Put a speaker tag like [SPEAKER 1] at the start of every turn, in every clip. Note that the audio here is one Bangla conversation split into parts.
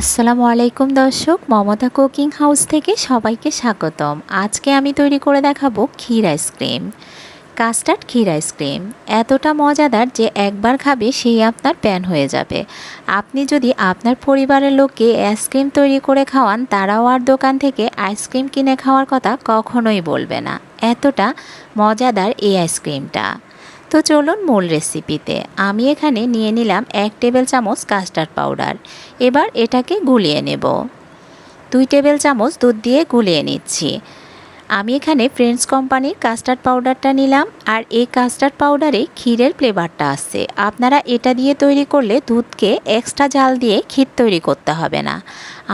[SPEAKER 1] আসসালামু আলাইকুম দর্শক, মমতা কুকিং হাউস থেকে সবাইকে স্বাগতম। আজকে আমি তৈরি করে দেখাবো kheer ice cream custard kheer ice cream এতটা মজাদার যে একবার খাবে সেই আপনার প্যান হয়ে যাবে। আপনি যদি আপনার পরিবারের লোককে আইসক্রিম তৈরি করে খাওয়ান, তারাও আর দোকান থেকে আইসক্রিম কিনে খাওয়ার কথা কখনোই বলবে না। এতটা মজাদার এই আইসক্রিমটা তো চলুন মূল রেসিপিতে আমি এখানে নিয়ে নিলাম এক টেবিল চামচ কাস্টার্ড পাউডার এবার এটাকে গুলিয়ে নেব। দুই টেবিল চামচ দুধ দিয়ে গুলিয়ে নিচ্ছি। আমি এখানে ফ্রেন্ডস কোম্পানির কাস্টার্ড পাউডারটা নিলাম আর এই কাস্টার্ড পাউডারে ক্ষীরের ফ্লেভারটা আসছে আপনারা এটা দিয়ে তৈরি করলে দুধকে এক্সট্রা জাল দিয়ে ক্ষীর তৈরি করতে হবে না।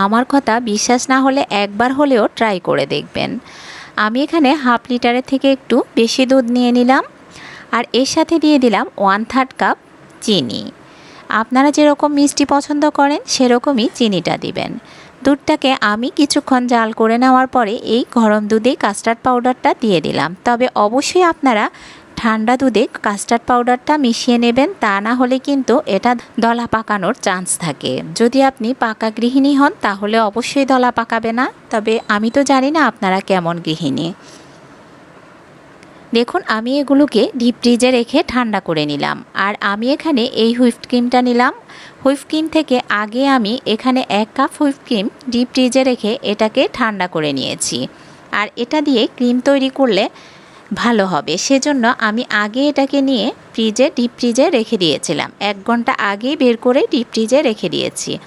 [SPEAKER 1] আমার কথা বিশ্বাস না হলে একবার হলেও ট্রাই করে দেখবেন। আমি এখানে হাফ লিটারের থেকে একটু বেশি দুধ নিয়ে নিলাম। আর এর সাথে দিয়ে দিলাম ওয়ান থার্ড কাপ চিনি। আপনারা যেরকম মিষ্টি পছন্দ করেন, সেরকমই চিনিটা দিবেন। দুধটাকে আমি কিছুক্ষণ জাল করে নেওয়ার পরে এই গরম দুধে কাস্টার্ড পাউডারটা দিয়ে দিলাম। তবে অবশ্যই আপনারা ঠান্ডা দুধে কাস্টার্ড পাউডারটা মিশিয়ে নেবেন, তা না হলে কিন্তু এটা দলা পাকানোর চান্স থাকে। যদি আপনি পাকা গৃহিণী হন, তাহলে অবশ্যই দলা পাকাবে না। তবে আমি তো জানি না আপনারা কেমন গৃহিণী। দেখুন, আমি এগুলোকে ডিপ ফ্রিজে রেখে ঠান্ডা করে নিলাম। আর আমি এখানে এই হুইপ ক্রিমটা নিলাম। হুইপ ক্রিম থেকে আগে আমি এখানে এক কাপ হুইপ ক্রিম ডিপ ফ্রিজে রেখে এটাকে ঠান্ডা করে নিয়েছি। আর এটা দিয়ে ক্রিম তৈরি করলে ভালো হবে। সেজন্য আমি আগে এটাকে নিয়ে ফ্রিজে ডিপ ফ্রিজে রেখে দিয়েছিলাম। এক ঘণ্টা আগেই বের করে ডিপ ফ্রিজে রেখে দিয়েছি।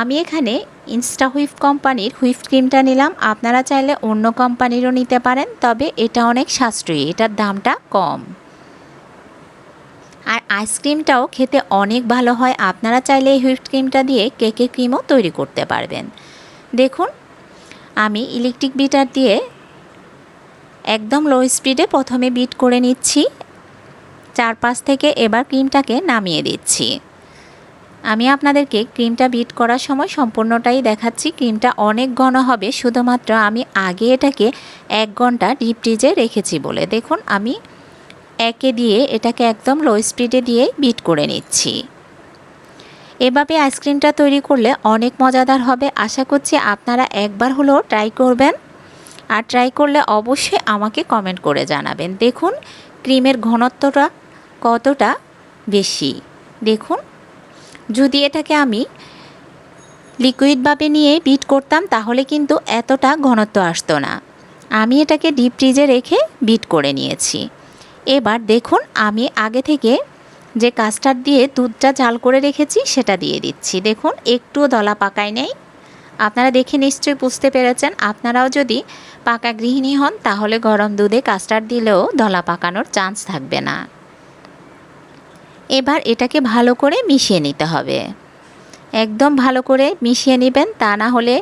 [SPEAKER 1] আমি এখানে ইনস্টা হুইপ কোম্পানির হুইপ ক্রিমটা নিলাম। আপনারা চাইলে অন্য কোম্পানিরও নিতে পারেন, তবে এটা অনেক সাশ্রয়ী, এটার দামটা কম। আর আইসক্রিমটাও খেতে অনেক ভালো হয়, আপনারা চাইলে এই হুইপ ক্রিমটা দিয়ে কেকের ক্রিমও তৈরি করতে পারবেন। দেখুন, আমি ইলেকট্রিক বিটার দিয়ে একদম লো স্পিডে প্রথমে বিট করে নিচ্ছি, চারপাশ থেকে এবার ক্রিমটাকে নামিয়ে দিচ্ছি। আমি আপনাদেরকে ক্রিমটা বিট করার সময় সম্পূর্ণটাই দেখাচ্ছি। ক্রিমটা অনেক ঘন হবে, শুধুমাত্র আমি আগে এটাকে এক ঘণ্টা ডিপ ফ্রিজে রেখেছি বলে। দেখুন, আমি একে দিয়ে এটাকে একদম লো স্পিডে দিয়ে বিট করে নিচ্ছি। এভাবে আইসক্রিমটা তৈরি করলে অনেক মজাদার হবে। আশা করছি আপনারা একবার হলেও ট্রাই করবেন। আর ট্রাই করলে অবশ্যই আমাকে কমেন্ট করে জানাবেন। দেখুন, ক্রিমের ঘনত্বটা কতটা বেশি। দেখুন। যদি এটাকে আমি লিকুইডভাবে নিয়ে বিট করতাম, তাহলে কিন্তু এতটা ঘনত্ব আসতো না। আমি এটাকে ডিপ ফ্রিজে রেখে বিট করে নিয়েছি। এবার দেখুন, আমি আগে থেকে যে কাস্টার্ড দিয়ে দুধটা জাল করে রেখেছি, সেটা দিয়ে দিচ্ছি। দেখুন, একটুও দলা পাকায় নেই। আপনারা দেখে নিশ্চয়ই বুঝতে পেরেছেন। আপনারাও যদি পাকা গৃহিণী হন, তাহলে গরম দুধে কাস্টার্ড দিলেও দলা পাকানোর চান্স থাকবে না। এবার এটাকে ভালো করে মিশিয়ে নিতে হবে। একদম ভালো করে মিশিয়ে নেবেন, তা না হলে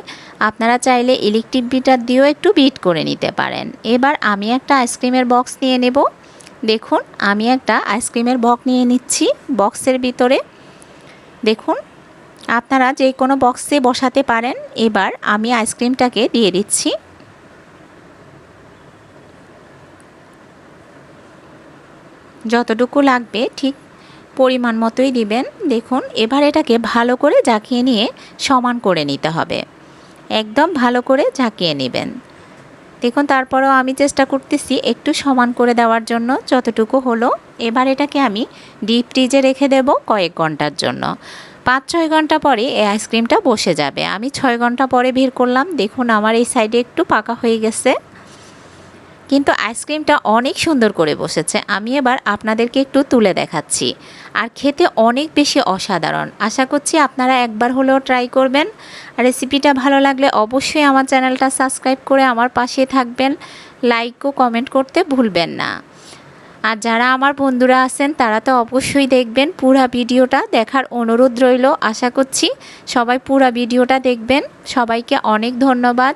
[SPEAKER 1] আপনারা চাইলে ইলেকট্রিক বিটার দিয়েও একটু বিট করে নিতে পারেন। এবার আমি একটা আইসক্রিমের বক্স নিয়ে নেব। দেখুন, আমি একটা আইসক্রিমের বক্স নিয়ে নিচ্ছি বক্সের ভিতরে। দেখুন, আপনারা যে কোনো বক্সে বসাতে পারেন। এবার আমি আইসক্রিমটাকে দিয়ে দিচ্ছি। যতটুকু লাগবে, ঠিক পরিমাণ মতোই দিবেন। দেখুন, এবার এটাকে ভালো করে ঝাঁকিয়ে নিয়ে সমান করে নিতে হবে। একদম ভালো করে ঝাঁকিয়ে নেবেন। দেখুন, তারপরেও আমি চেষ্টা করতেছি একটু সমান করে দেওয়ার জন্য, যতটুকু হলো। এবার এটাকে আমি ডিপ ফ্রিজে রেখে দেব কয়েক ঘণ্টার জন্য। পাঁচ, ছয় ঘণ্টা পরে এই আইসক্রিমটা বসে যাবে। আমি ছয় ঘণ্টা পরে বের করলাম। দেখুন, আমার এই সাইডে একটু পাকা হয়ে গেছে। কিন্তু আইসক্রিমটা অনেক সুন্দর করে বসেছে। আমি এবার আপনাদেরকে একটু তুলে দেখাচ্ছি। আর খেতে অনেক বেশি অসাধারণ। আশা করছি আপনারা একবার হলেও ট্রাই করবেন। রেসিপিটা ভালো লাগলে অবশ্যই আমার চ্যানেলটা সাবস্ক্রাইব করে আমার পাশে থাকবেন। লাইক ও কমেন্ট করতে ভুলবেন না। আর যারা আমার বন্ধুরা আছেন, তারা তো অবশ্যই দেখবেন পুরা ভিডিওটা দেখার অনুরোধ রইল। আশা করছি সবাই পুরা ভিডিওটা দেখবেন। সবাইকে অনেক ধন্যবাদ।